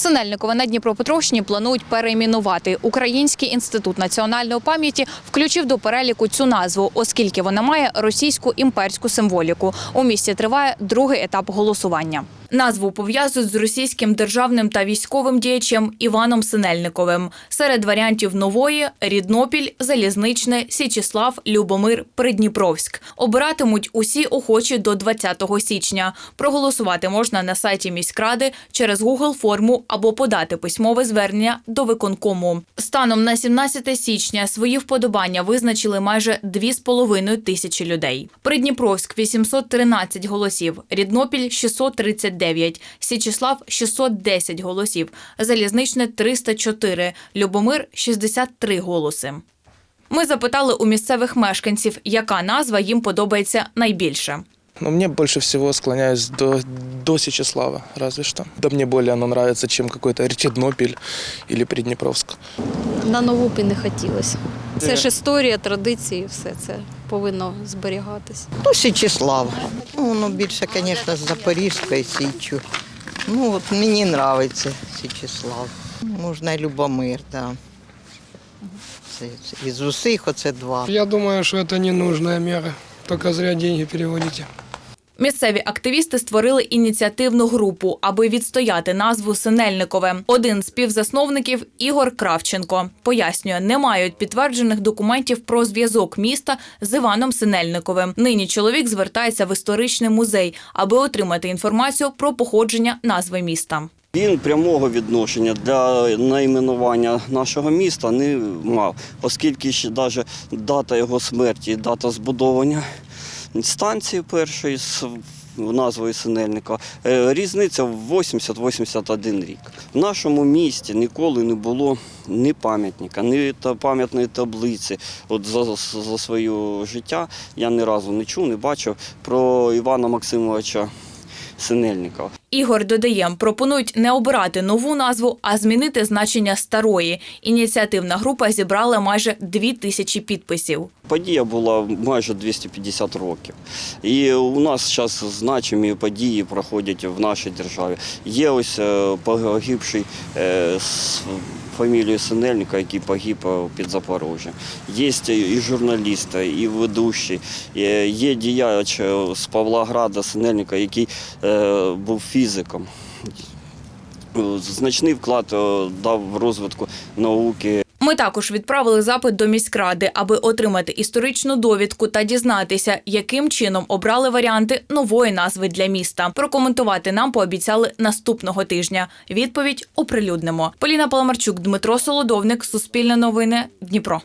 Синельникове на Дніпропетровщині планують перейменувати. Український інститут національної пам'яті включив до переліку цю назву, оскільки вона має російську імперську символіку. У місті триває другий етап голосування. Назву пов'язують з російським державним та військовим діячем Іваном Синельниковим. Серед варіантів нової Ріднопіль, Залізничне, Січіслав, Любомир, Придніпровськ. Обиратимуть усі охочі до 20 січня. Проголосувати можна на сайті міськради через Google форму або подати письмове звернення до виконкому. Станом на 17 січня свої вподобання визначили майже 2,5 тисячі людей. Придніпровськ 813 голосів, Ріднопіль 639, Січіслав 610 голосів, Залізничне 304, Любомир 63 голоси. Ми запитали у місцевих мешканців, яка назва їм подобається найбільше. Но мне больше всего склоняюсь до, до Сечеслава, разве что. Да мне более оно нравится, чем какой-то Ретиднопель или Приднепровск. На нову б і не хотілося. Це ж історія, традиції, все це повинно зберігатись. Ну, Січеслав. Ну, воно більше, звісно, з Запорізької Січу. Ну, от мені подобається Січислав. Можна і Любомир, так. Да. Це, це, із усіх оце два. Я думаю, що це не нужна мера. Тільки зря деньги переводите. Місцеві активісти створили ініціативну групу, аби відстояти назву Синельникове. Один з співзасновників Ігор Кравченко пояснює, не мають підтверджених документів про зв'язок міста з Іваном Синельниковим. Нині чоловік звертається в історичний музей, аби отримати інформацію про походження назви міста. Він прямого відношення для найменування нашого міста не мав, оскільки ще навіть дата його смерті, дата збудовання станції першої з назвою Синельника, е, різниця 80-81 рік. В нашому місті ніколи не було ні пам'ятника, ні пам'ятної таблиці. От за, за своє життя я ні разу не чув, не бачив про Івана Максимовича Синельника. Ігор додає, пропонують не обирати нову назву, а змінити значення старої. Ініціативна група зібрала майже дві тисячі підписів. Подія була майже 250 років. І у нас зараз значимі події проходять в нашій державі. Є ось е, погибший з фамілією Синельника, який погиб е, під Запорожжям. Є і журналісти, і ведучі. Є діяч з Павлограда Синельника, який був фізиком. Значний вклад дав в розвитку науки. Ми також відправили запит до міськради, аби отримати історичну довідку та дізнатися, яким чином обрали варіанти нової назви для міста. Прокоментувати нам пообіцяли наступного тижня. Відповідь оприлюднимо. Поліна Паламарчук, Дмитро Солодовник, Суспільне новини, Дніпро.